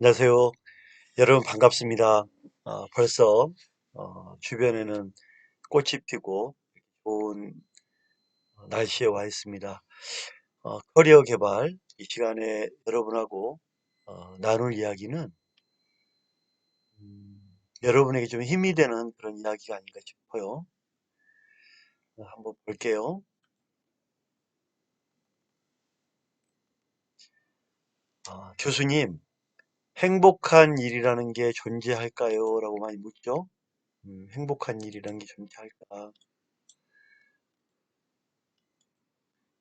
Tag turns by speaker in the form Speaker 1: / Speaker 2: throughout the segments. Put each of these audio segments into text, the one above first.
Speaker 1: 안녕하세요. 여러분 반갑습니다. 어, 벌써 어, 주변에는 꽃이 피고 좋은 날씨에 와 있습니다. 어, 커리어 개발 이 시간에 여러분하고 어, 나눌 이야기는 음, 여러분에게 좀 힘이 되는 그런 이야기가 아닌가 싶어요. 어, 한번 볼게요. 어, 교수님, 행복한 일이라는 게 존재할까요? 라고 많이 묻죠. 음, 행복한 일이라는 게 존재할까?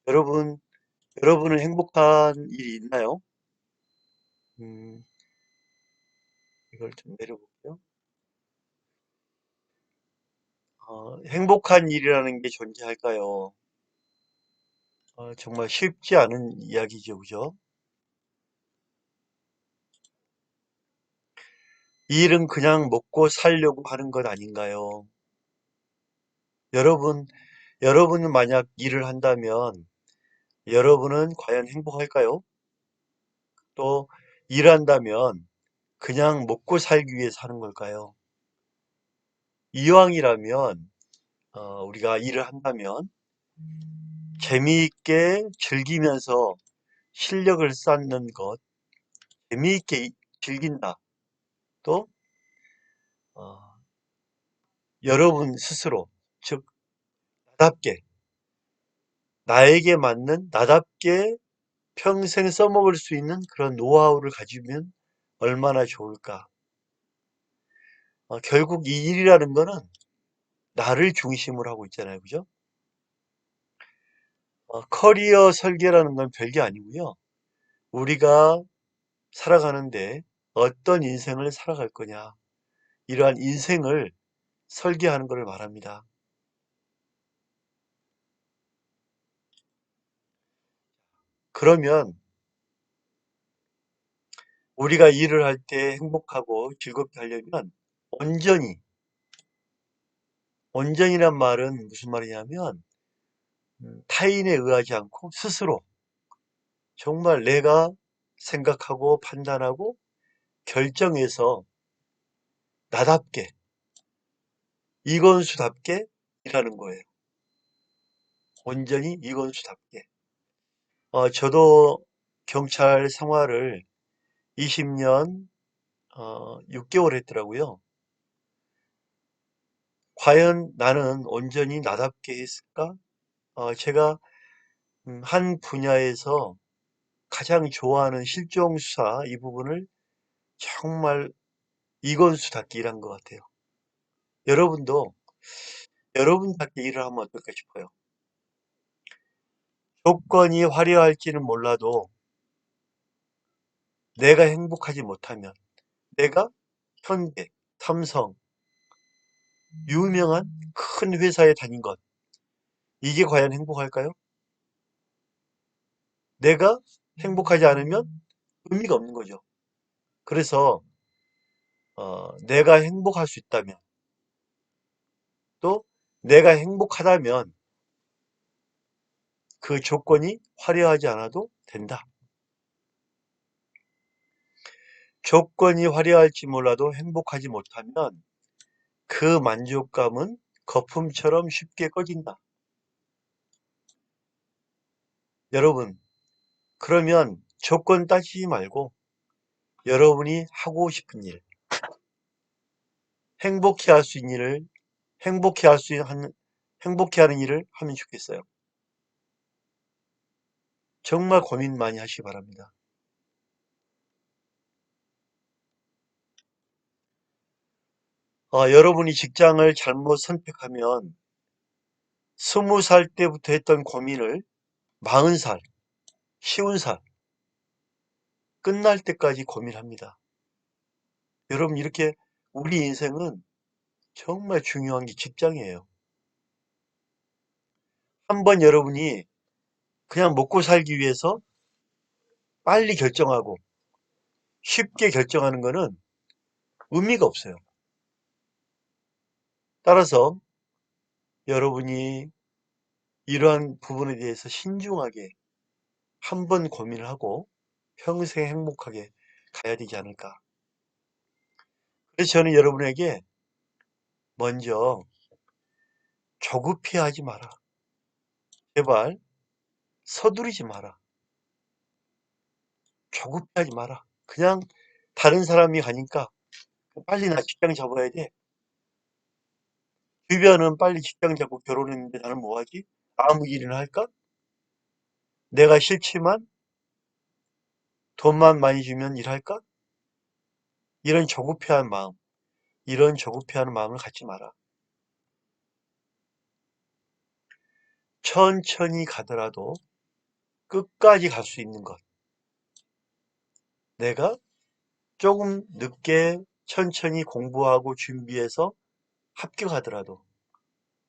Speaker 1: 여러분, 여러분은 행복한 일이 있나요? 음, 이걸 좀 내려볼게요. 어, 행복한 일이라는 게 존재할까요? 어, 정말 쉽지 않은 이야기죠, 그죠? 이 일은 그냥 먹고 살려고 하는 것 아닌가요? 여러분, 여러분은 만약 일을 한다면 여러분은 과연 행복할까요? 또 일한다면 그냥 먹고 살기 위해서 하는 걸까요? 이왕이라면 어, 우리가 일을 한다면 재미있게 즐기면서 실력을 쌓는 것, 재미있게 즐긴다. 또 어, 여러분 스스로, 즉 나답게 나에게 맞는 나답게 평생 써먹을 수 있는 그런 노하우를 가지면 얼마나 좋을까. 어, 결국 이 일이라는 거는 나를 중심으로 하고 있잖아요. 그죠? 어, 커리어 설계라는 건 별게 아니고요. 우리가 살아가는데 어떤 인생을 살아갈 거냐. 이러한 인생을 설계하는 것을 말합니다. 그러면 우리가 일을 할 때 행복하고 즐겁게 하려면 온전히, 온전이란 말은 무슨 말이냐면 음, 타인에 의하지 않고 스스로 정말 내가 생각하고 판단하고 결정해서 나답게 이건수답게 일하는 거예요. 온전히 이건수답게. 어, 저도 경찰 생활을 20년 어, 6개월 했더라고요. 과연 나는 온전히 나답게 했을까? 어, 제가 음, 한 분야에서 가장 좋아하는 실종수사 이 부분을 정말 이건수답게 일한 것 같아요. 여러분도 여러분답게 일을 하면 어떨까 싶어요. 조건이 화려할지는 몰라도 내가 행복하지 못하면 내가 현대, 삼성, 유명한 큰 회사에 다닌 것 이게 과연 행복할까요? 내가 행복하지 않으면 의미가 없는 거죠. 그래서 어, 내가 행복할 수 있다면 또 내가 행복하다면 그 조건이 화려하지 않아도 된다. 조건이 화려할지 몰라도 행복하지 못하면 그 만족감은 거품처럼 쉽게 꺼진다. 여러분, 그러면 조건 따지지 말고 여러분이 하고 싶은 일, 행복해 할 수 있는 일을, 행복해 할 수 있는, 행복해 하는 일을 하면 좋겠어요. 정말 고민 많이 하시기 바랍니다. 어, 여러분이 직장을 잘못 선택하면 스무 살 때부터 했던 고민을 마흔 살, 쉬운 살, 끝날 때까지 고민합니다. 여러분 이렇게 우리 인생은 정말 중요한 게 직장이에요. 한번 여러분이 그냥 먹고 살기 위해서 빨리 결정하고 쉽게 결정하는 거는 의미가 없어요. 따라서 여러분이 이러한 부분에 대해서 신중하게 한번 고민을 하고 평생 행복하게 가야 되지 않을까. 그래서 저는 여러분에게 먼저 조급해 하지 마라. 제발 서두르지 마라. 조급해 하지 마라. 그냥 다른 사람이 가니까 빨리 나 직장 잡아야 돼. 주변은 빨리 직장 잡고 결혼했는데 나는 뭐하지? 아무 일이나 할까? 내가 싫지만 돈만 많이 주면 일할까? 이런 조급해하는 마음, 이런 조급해하는 마음을 갖지 마라. 천천히 가더라도 끝까지 갈 수 있는 것. 내가 조금 늦게 천천히 공부하고 준비해서 합격하더라도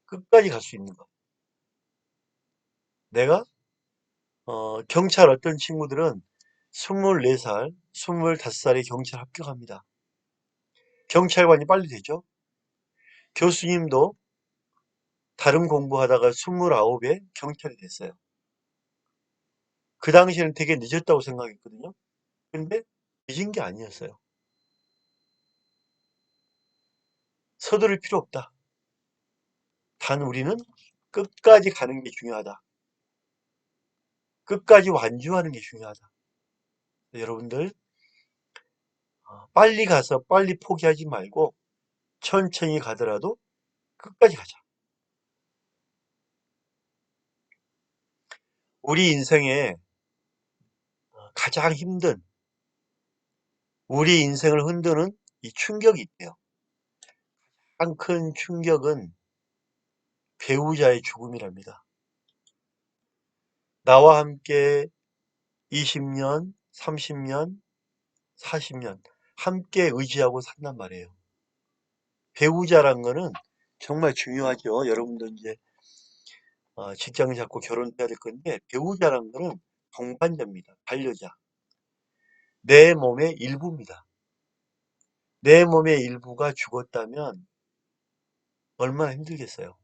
Speaker 1: 끝까지 갈 수 있는 것. 내가 어, 경찰 어떤 친구들은 24살, 25살에 경찰 합격합니다. 경찰관이 빨리 되죠. 교수님도 다른 공부하다가 29에 경찰이 됐어요. 그 당시에는 되게 늦었다고 생각했거든요. 근데 늦은 게 아니었어요. 서두를 필요 없다. 단 우리는 끝까지 가는 게 중요하다. 끝까지 완주하는 게 중요하다. 여러분들 어, 빨리 가서 빨리 포기하지 말고 천천히 가더라도 끝까지 가자. 우리 인생에 어, 가장 힘든 우리 인생을 흔드는 이 충격이 있대요. 가장 큰 충격은 배우자의 죽음이랍니다. 나와 함께 20년, 30년, 40년 함께 의지하고 산단 말이에요. 배우자란 거는 정말 중요하죠. 여러분들 이제 어, 직장 잡고 결혼해야 될 건데 배우자란 거는 동반자입니다. 반려자. 내 몸의 일부입니다. 내 몸의 일부가 죽었다면 얼마나 힘들겠어요.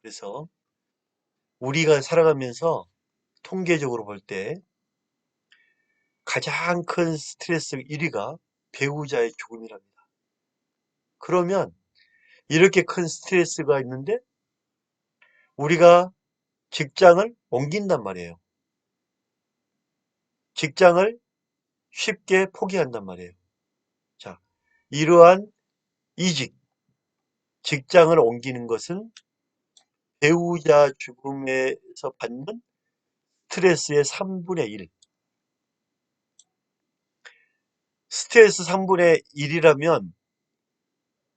Speaker 1: 그래서 우리가 살아가면서 통계적으로 볼 때 가장 큰 스트레스 1위가 배우자의 죽음이랍니다. 그러면 이렇게 큰 스트레스가 있는데 우리가 직장을 옮긴단 말이에요. 직장을 쉽게 포기한단 말이에요. 자, 이러한 이직, 직장을 옮기는 것은 배우자 죽음에서 받는 스트레스의 3분의 1. 스트레스 3분의 1이라면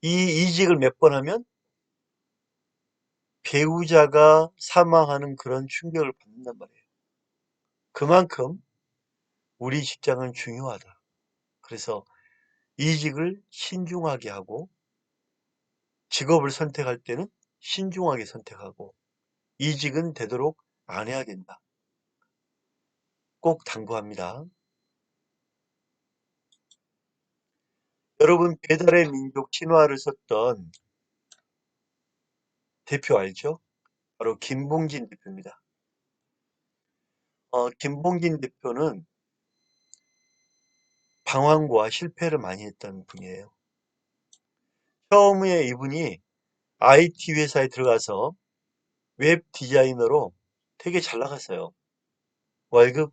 Speaker 1: 이 이직을 몇 번 하면 배우자가 사망하는 그런 충격을 받는단 말이에요. 그만큼 우리 직장은 중요하다. 그래서 이직을 신중하게 하고 직업을 선택할 때는 신중하게 선택하고 이직은 되도록 안 해야 된다. 꼭 당부합니다. 여러분 배달의 민족 신화를 썼던 대표 알죠? 바로 김봉진 대표입니다. 어, 김봉진 대표는 방황과 실패를 많이 했던 분이에요. 처음에 이분이 IT 회사에 들어가서 웹 디자이너로 되게 잘 나갔어요. 월급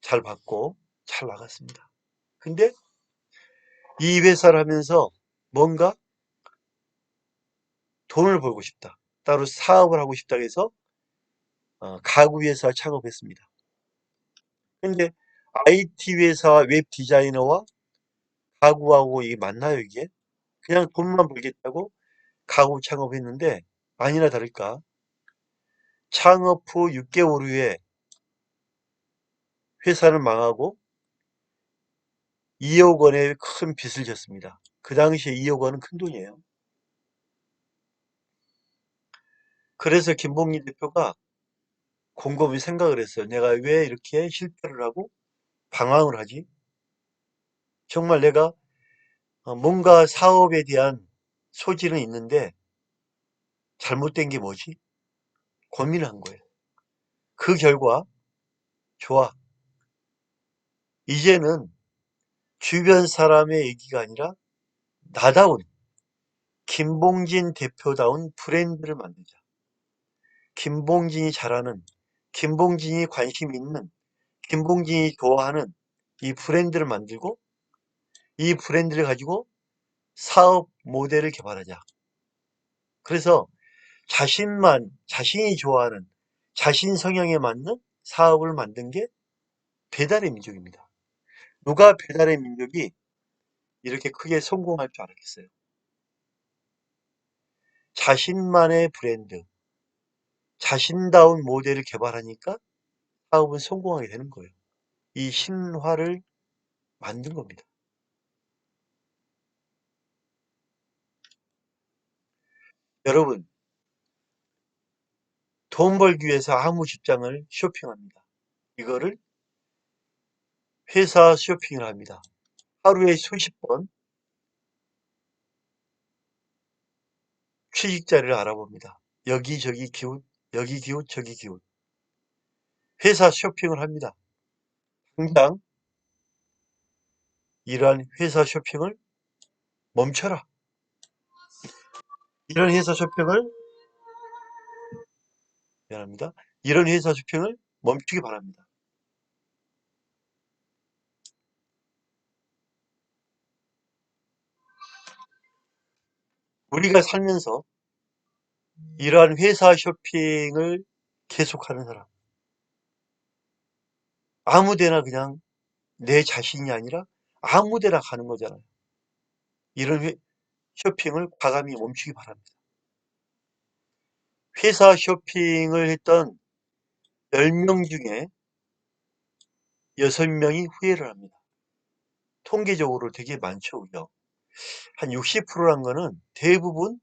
Speaker 1: 잘 받고 잘 나갔습니다. 근데 이 회사를 하면서 뭔가 돈을 벌고 싶다. 따로 사업을 하고 싶다 해서 어, 가구 회사 창업했습니다. 근데 IT 회사와 웹 디자이너와 가구하고 이게 맞나요, 이게? 그냥 돈만 벌겠다고 가구 창업했는데 아니나 다를까 창업 후 6개월 후에 회사는 망하고 2억 원의 큰 빚을 졌습니다. 그 당시에 2억 원은 큰 돈이에요. 그래서 김봉민 대표가 곰곰이 생각을 했어요. 내가 왜 이렇게 실패를 하고 방황을 하지? 정말 내가 어, 뭔가 사업에 대한 소질은 있는데 잘못된 게 뭐지? 고민을 한 거예요. 그 결과 좋아. 이제는 주변 사람의 얘기가 아니라 나다운 김봉진 대표다운 브랜드를 만들자. 김봉진이 잘하는, 김봉진이 관심 있는, 김봉진이 좋아하는 이 브랜드를 만들고 이 브랜드를 가지고 사업 모델을 개발하자. 그래서 자신만, 자신이 좋아하는, 자신 성향에 맞는 사업을 만든 게 배달의 민족입니다. 누가 배달의 민족이 이렇게 크게 성공할 줄 알았겠어요. 자신만의 브랜드, 자신다운 모델을 개발하니까 사업은 성공하게 되는 거예요. 이 신화를 만든 겁니다. 여러분, 돈 벌기 위해서 아무 직장을 쇼핑합니다. 이거를 회사 쇼핑을 합니다. 하루에 수십 번 취직 자리를 알아봅니다. 여기저기 기웃, 여기 기웃, 저기 기웃. 회사 쇼핑을 합니다. 당장 이러한 회사 쇼핑을 멈춰라. 이런 회사 쇼핑을 미안합니다. 이런 회사 쇼핑을 멈추기 바랍니다. 우리가 살면서 이러한 회사 쇼핑을 계속하는 사람 아무데나 그냥 내 자신이 아니라 아무데나 가는 거잖아요. 이런 회, 쇼핑을 과감히 멈추기 바랍니다. 회사 쇼핑을 했던 10명 중에 6명이 후회를 합니다. 통계적으로 되게 많죠, 그죠? 한 60%란 거는 대부분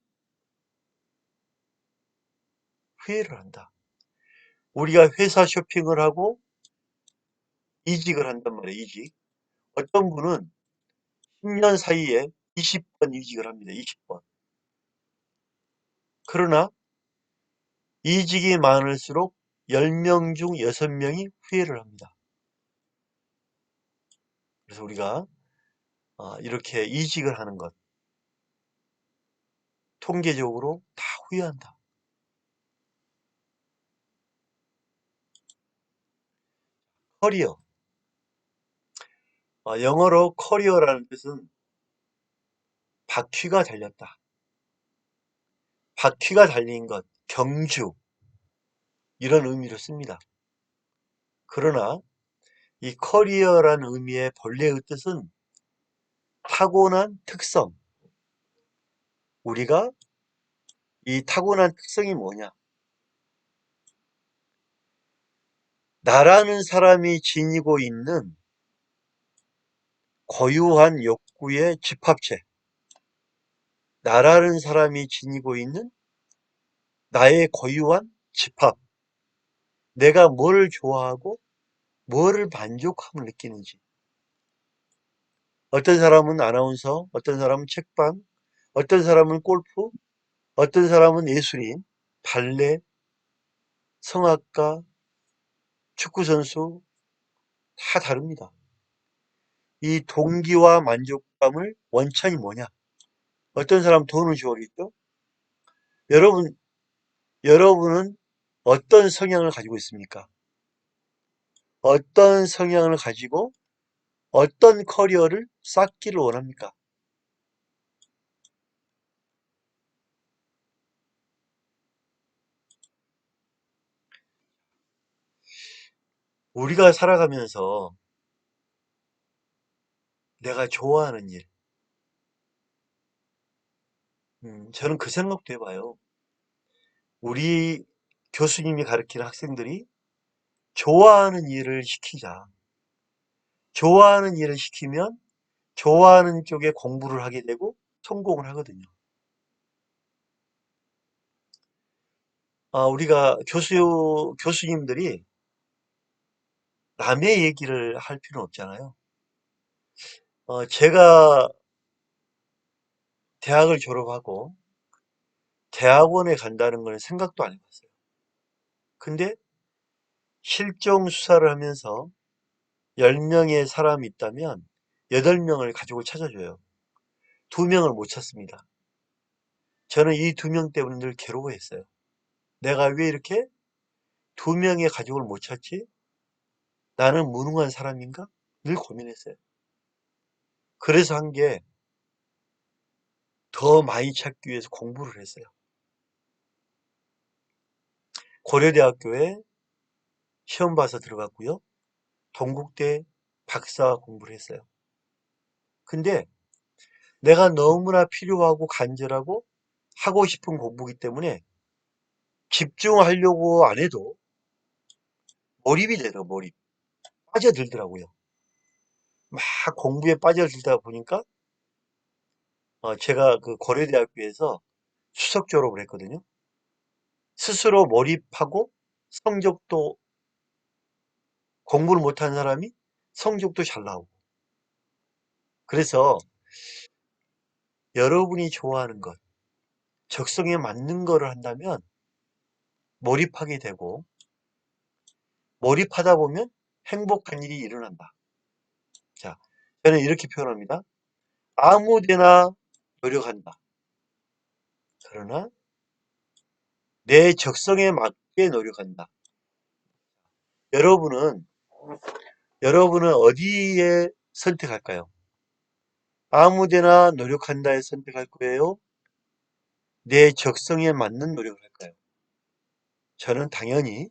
Speaker 1: 후회를 한다. 우리가 회사 쇼핑을 하고 이직을 한단 말이에요, 이직. 어떤 분은 10년 사이에 20번 이직을 합니다, 20번. 그러나 이직이 많을수록 10명 중 6명이 후회를 합니다. 그래서 우리가 어, 이렇게 이직을 하는 것 통계적으로 다 후회한다. 커리어 어, 영어로 커리어라는 뜻은 바퀴가 달렸다. 바퀴가 달린 것, 경주 이런 의미로 씁니다. 그러나 이 커리어라는 의미의 본래의 뜻은 타고난 특성. 우리가 이 타고난 특성이 뭐냐? 나라는 사람이 지니고 있는 고유한 욕구의 집합체. 나라는 사람이 지니고 있는 나의 고유한 집합. 내가 뭘 좋아하고 뭐를 만족함을 느끼는지. 어떤 사람은 아나운서, 어떤 사람은 책방, 어떤 사람은 골프, 어떤 사람은 예술인, 발레, 성악가, 축구선수 다 다릅니다. 이 동기와 만족감을 원천이 뭐냐? 어떤 사람 돈을 좋아하겠죠? 여러분, 여러분은 어떤 성향을 가지고 있습니까? 어떤 성향을 가지고 어떤 커리어를 쌓기를 원합니까? 우리가 살아가면서 내가 좋아하는 일, 음, 저는 그 생각도 해봐요. 우리 교수님이 가르치는 학생들이 좋아하는 일을 시키자. 좋아하는 일을 시키면 좋아하는 쪽에 공부를 하게 되고 성공을 하거든요. 아, 우리가 교수, 교수님들이 남의 얘기를 할 필요는 없잖아요. 어, 제가 대학을 졸업하고 대학원에 간다는 건 생각도 안 해봤어요. 근데 실종 수사를 하면서 10명의 사람이 있다면 8명을 가족을 찾아줘요. 2명을 못 찾습니다. 저는 이두명 때문에 늘 괴로워했어요. 내가 왜 이렇게 두 명의 가족을 못 찾지? 나는 무능한 사람인가? 늘 고민했어요. 그래서 한 게 더 많이 찾기 위해서 공부를 했어요. 고려대학교에 시험 봐서 들어갔고요. 동국대 박사 공부를 했어요. 근데 내가 너무나 필요하고 간절하고 하고 싶은 공부기 때문에 집중하려고 안 해도 몰입이 되더라고 몰입. 빠져들더라고요. 막 공부에 빠져들다 보니까 어, 제가 그 고려대학교에서 수석 졸업을 했거든요. 스스로 몰입하고 성적도 공부를 못한 사람이 성적도 잘 나오고. 그래서 여러분이 좋아하는 것, 적성에 맞는 거를 한다면 몰입하게 되고 몰입하다 보면 행복한 일이 일어난다. 자, 저는 이렇게 표현합니다. 아무데나 노력한다. 그러나 내 적성에 맞게 노력한다. 여러분은 여러분은 어디에 선택할까요? 아무데나 노력한다에 선택할 거예요? 내 적성에 맞는 노력을 할까요? 저는 당연히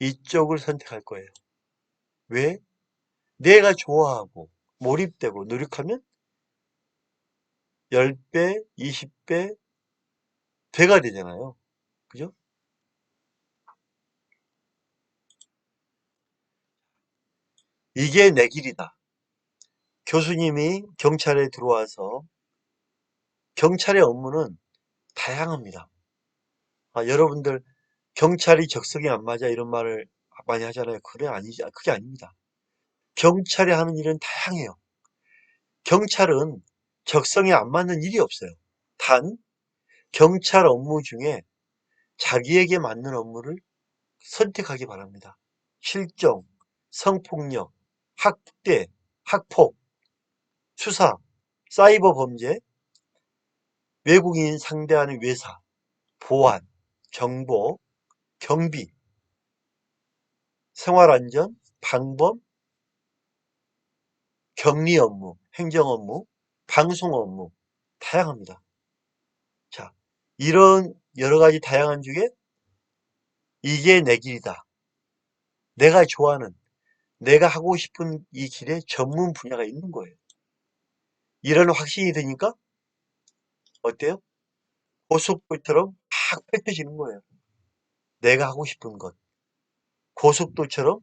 Speaker 1: 이쪽을 선택할 거예요. 왜? 내가 좋아하고 몰입되고 노력하면 10배, 20배 배가 되잖아요. 그죠? 이게 내 길이다. 교수님이 경찰에 들어와서 경찰의 업무는 다양합니다. 아, 여러분들 경찰이 적성에 안 맞아 이런 말을 많이 하잖아요. 그래 아니지 그게 아닙니다. 경찰이 하는 일은 다양해요. 경찰은 적성에 안 맞는 일이 없어요. 단 경찰 업무 중에 자기에게 맞는 업무를 선택하기 바랍니다. 실종, 성폭력, 학대, 학폭, 수사, 사이버 범죄, 외국인 상대하는 외사, 보안, 정보, 경비, 생활안전, 방범, 격리 업무, 행정 업무, 방송 업무 다양합니다. 자, 이런 여러 가지 다양한 중에 이게 내 길이다. 내가 좋아하는, 내가 하고 싶은 이 길에 전문 분야가 있는 거예요. 이런 확신이 드니까 어때요? 고속도처럼 팍 펼쳐지는 거예요. 내가 하고 싶은 것. 고속도처럼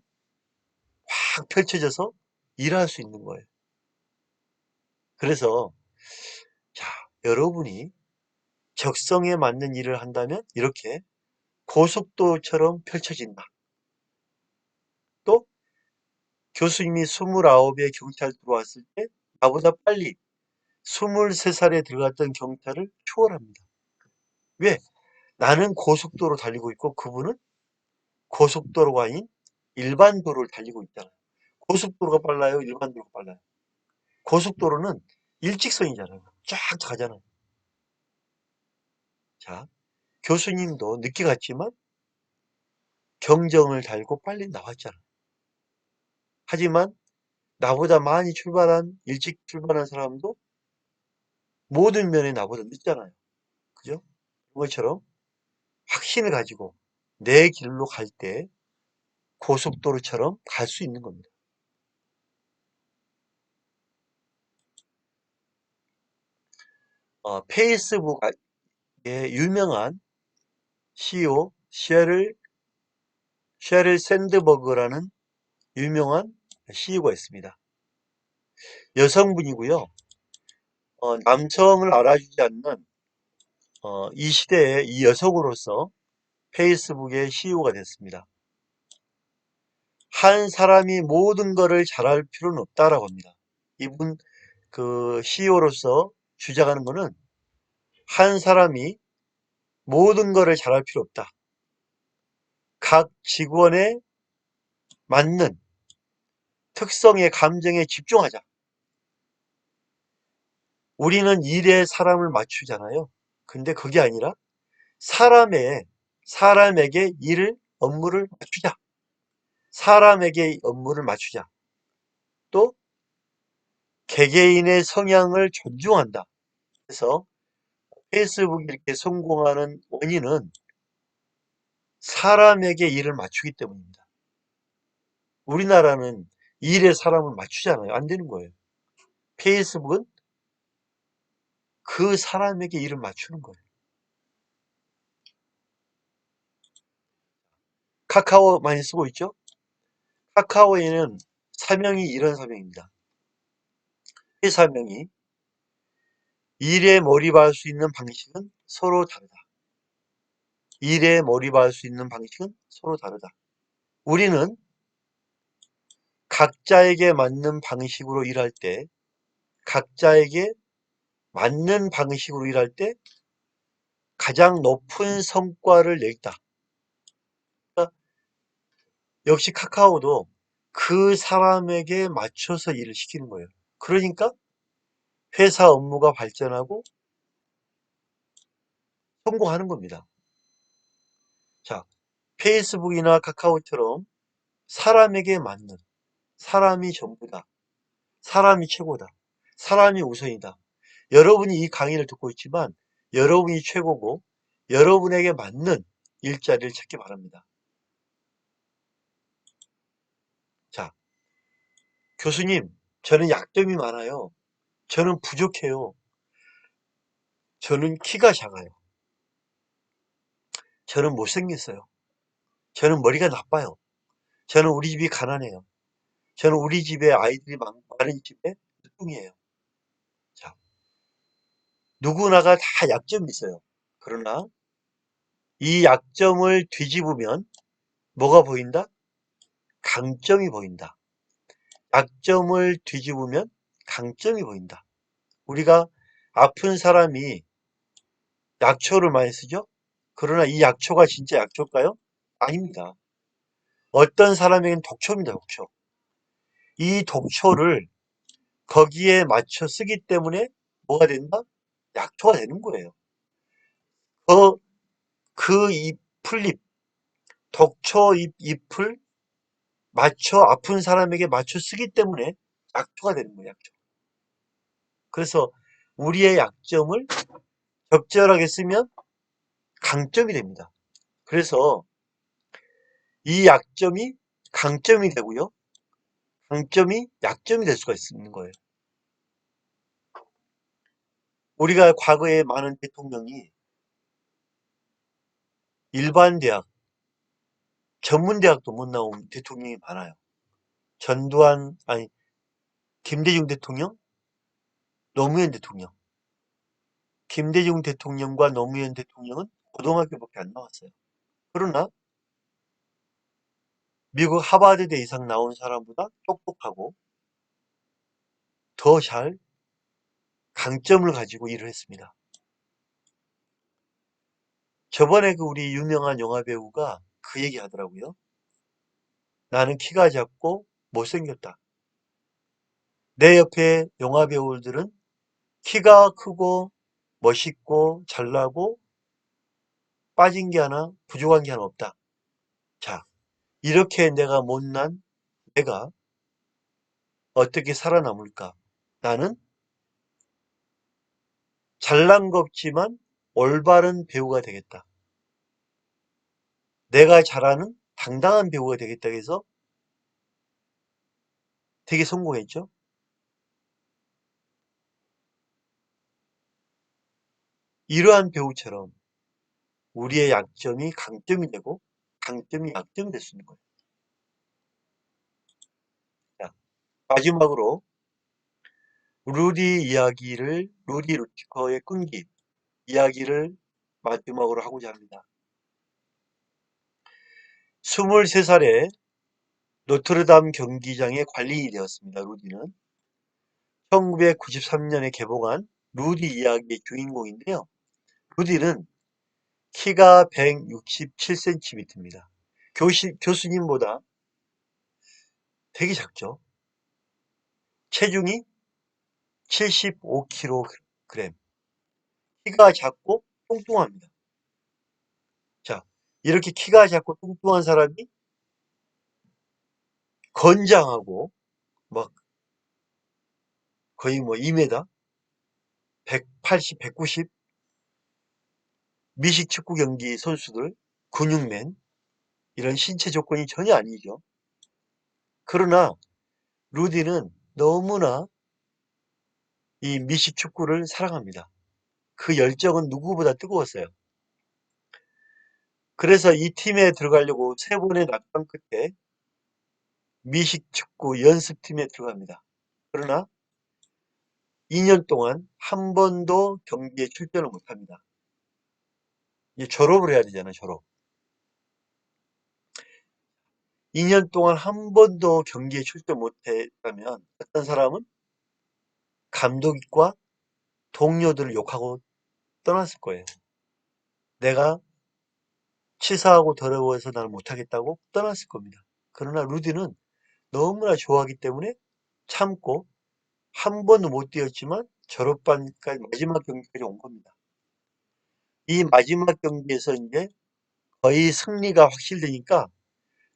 Speaker 1: 확 펼쳐져서 일할 수 있는 거예요. 그래서 자, 여러분이 적성에 맞는 일을 한다면 이렇게 고속도처럼 펼쳐진다. 또 교수님이 29에 경찰 들어왔을 때 나보다 빨리 23살에 들어갔던 경찰을 추월합니다. 왜? 나는 고속도로 달리고 있고 그분은 고속도로가 아닌 일반 도로를 달리고 있잖아요. 고속도로가 빨라요? 일반 도로가 빨라요? 고속도로는 일직선이잖아요. 쫙 가잖아요. 자, 교수님도 늦게 갔지만 경정을 달고 빨리 나왔잖아요. 하지만 나보다 많이 출발한, 일찍 출발한 사람도 모든 면에 나보다 늦잖아요. 그죠? 그것처럼 확신을 가지고 내 길로 갈 때 고속도로처럼 갈 수 있는 겁니다. 어, 페이스북의 유명한 CEO 셰를 셰를 샌드버그라는 유명한 CEO가 있습니다. 여성분이고요. 어, 남성을 알아주지 않는 어, 이 시대의 이 여성으로서 페이스북의 CEO가 됐습니다. 한 사람이 모든 것을 잘할 필요는 없다라고 합니다. 이분 그 CEO로서 주장하는 것은 한 사람이 모든 것을 잘할 필요 없다. 각 직원에 맞는 특성의 감정에 집중하자. 우리는 일에 사람을 맞추잖아요. 근데 그게 아니라 사람의 사람에게 일을 업무를 맞추자. 사람에게 업무를 맞추자. 또 개개인의 성향을 존중한다. 그래서 페이스북이 이렇게 성공하는 원인은 사람에게 일을 맞추기 때문입니다. 우리나라는 일에 사람을 맞추잖아요. 안 되는 거예요. 페이스북은 그 사람에게 일을 맞추는 거예요. 카카오 많이 쓰고 있죠? 카카오에는 사명이 이런 사명입니다. 회사명이 일에 몰입할 수 있는 방식은 서로 다르다. 일에 몰입할 수 있는 방식은 서로 다르다. 우리는 각자에게 맞는 방식으로 일할 때, 각자에게 맞는 방식으로 일할 때 가장 높은 성과를 낼다. 그러니까 역시 카카오도 그 사람에게 맞춰서 일을 시키는 거예요. 그러니까 회사 업무가 발전하고 성공하는 겁니다. 자, 페이스북이나 카카오처럼 사람에게 맞는 사람이 전부다. 사람이 최고다. 사람이 우선이다. 여러분이 이 강의를 듣고 있지만 여러분이 최고고 여러분에게 맞는 일자리를 찾기 바랍니다. 자, 교수님, 저는 약점이 많아요. 저는 부족해요. 저는 키가 작아요. 저는 못생겼어요. 저는 머리가 나빠요. 저는 우리 집이 가난해요. 저는 우리 집에 아이들이 많, 많은 집에 늦둥이에요. 자, 누구나가 다 약점이 있어요. 그러나 이 약점을 뒤집으면 뭐가 보인다? 강점이 보인다. 약점을 뒤집으면 강점이 보인다. 우리가 아픈 사람이 약초를 많이 쓰죠? 그러나 이 약초가 진짜 약초일까요? 아닙니다. 어떤 사람에게는 독초입니다, 독초. 이 독초를 거기에 맞춰 쓰기 때문에 뭐가 된다? 약초가 되는 거예요. 그, 그 잎풀잎, 독초 잎, 잎을 맞춰, 아픈 사람에게 맞춰 쓰기 때문에 약초가 되는 거예요, 약초. 그래서 우리의 약점을 적절하게 쓰면 강점이 됩니다. 그래서 이 약점이 강점이 되고요. 강점이 약점이 될 수가 있는 거예요. 우리가 과거에 많은 대통령이 일반 대학, 전문 대학도 못 나온 대통령이 많아요. 전두환, 아니, 김대중 대통령, 노무현 대통령. 김대중 대통령과 노무현 대통령은 고등학교밖에 안 나왔어요. 그러나 미국 하버드대 이상 나온 사람보다 똑똑하고 더 잘 강점을 가지고 일을 했습니다. 저번에 그 우리 유명한 영화 배우가 그 얘기 하더라고요. 나는 키가 작고 못생겼다. 내 옆에 영화 배우들은 키가 크고 멋있고 잘나고 빠진 게 하나 부족한 게 하나 없다. 자, 이렇게 내가 못난 내가 어떻게 살아남을까? 나는 잘난 거 없지만 올바른 배우가 되겠다. 내가 잘하는 당당한 배우가 되겠다 해서 되게 성공했죠. 이러한 배우처럼 우리의 약점이 강점이 되고 강점이 약점이 될 수 있는 거예요. 자, 마지막으로 루디 이야기를 루디 루티커의 끈기 이야기를 마지막으로 하고자 합니다. 23살에 노트르담 경기장의 관리인이 되었습니다. 루디는 1993년에 개봉한 루디 이야기의 주인공인데요. 루디는 키가 167cm입니다. 교시, 교수님보다 되게 작죠. 체중이 75kg 키가 작고 뚱뚱합니다. 자, 이렇게 키가 작고 뚱뚱한 사람이 건장하고 막 거의 뭐 2m 180, 190 미식 축구 경기 선수들 근육맨 이런 신체 조건이 전혀 아니죠. 그러나 루디는 너무나 이 미식 축구를 사랑합니다. 그 열정은 누구보다 뜨거웠어요. 그래서 이 팀에 들어가려고 세 번의 낙방 끝에 미식 축구 연습팀에 들어갑니다. 그러나 2년 동안 한 번도 경기에 출전을 못합니다. 이제 졸업을 해야 되잖아요, 졸업. 2년 동안 한 번도 경기에 출전 못했다면 어떤 사람은 감독과 동료들을 욕하고 떠났을 거예요. 내가 치사하고 더러워서 나를 못하겠다고 떠났을 겁니다. 그러나 루디는 너무나 좋아하기 때문에 참고 한 번도 못 뛰었지만 졸업반까지 마지막 경기까지 온 겁니다. 이 마지막 경기에서 이제 거의 승리가 확실되니까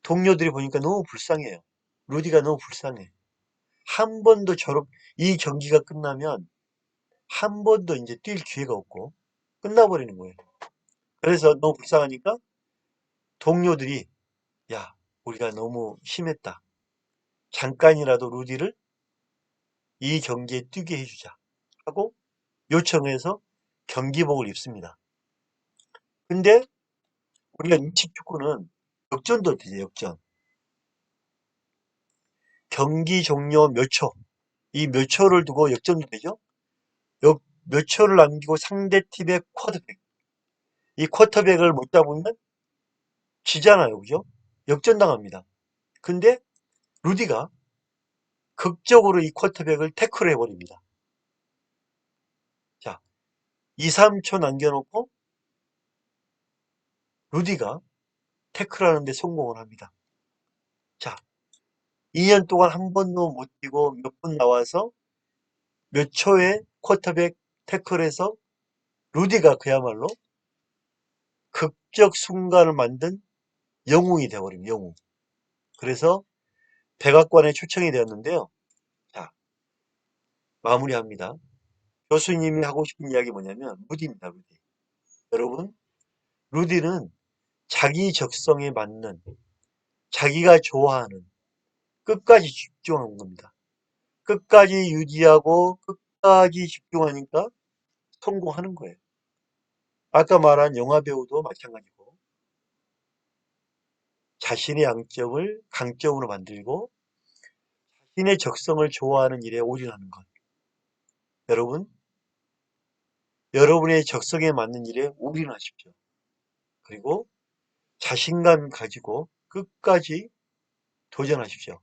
Speaker 1: 동료들이 보니까 너무 불쌍해요. 루디가 너무 불쌍해. 한 번도 졸업, 이 경기가 끝나면 한 번도 이제 뛸 기회가 없고 끝나버리는 거예요. 그래서 너무 불쌍하니까 동료들이 야, 우리가 너무 심했다. 잠깐이라도 루디를 이 경기에 뛰게 해주자 하고 요청해서 경기복을 입습니다. 근데 우리가 인식 축구는 역전도 되죠, 역전. 경기 종료 몇 초, 이 몇 초를 두고 역전도 되죠? 역, 몇 초를 남기고 상대 팀의 쿼터백, 이 쿼터백을 못 잡으면 지잖아요, 그죠? 역전당합니다. 근데 루디가 극적으로 이 쿼터백을 태클을 해버립니다. 자, 2, 3초 남겨놓고 루디가 태클하는데 성공을 합니다. 자, 2년 동안 한 번도 못 뛰고 몇 분 나와서 몇 초에 쿼터백 태클해서 루디가 그야말로 극적 순간을 만든 영웅이 되어버립니다. 영웅. 그래서 백악관에 초청이 되었는데요. 자, 마무리합니다. 교수님이 하고 싶은 이야기 뭐냐면 루디입니다. 루디. 여러분, 루디는 자기 적성에 맞는 자기가 좋아하는 끝까지 집중한 겁니다. 끝까지 유지하고 끝까지 집중하니까 성공하는 거예요. 아까 말한 영화배우도 마찬가지고 자신의 양점을 강점으로 만들고 자신의 적성을 좋아하는 일에 올인하는 것. 여러분, 여러분의 적성에 맞는 일에 올인하십시오. 그리고 자신감 가지고 끝까지 도전하십시오.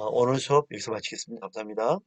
Speaker 1: 어, 오늘 수업 여기서 마치겠습니다. 감사합니다.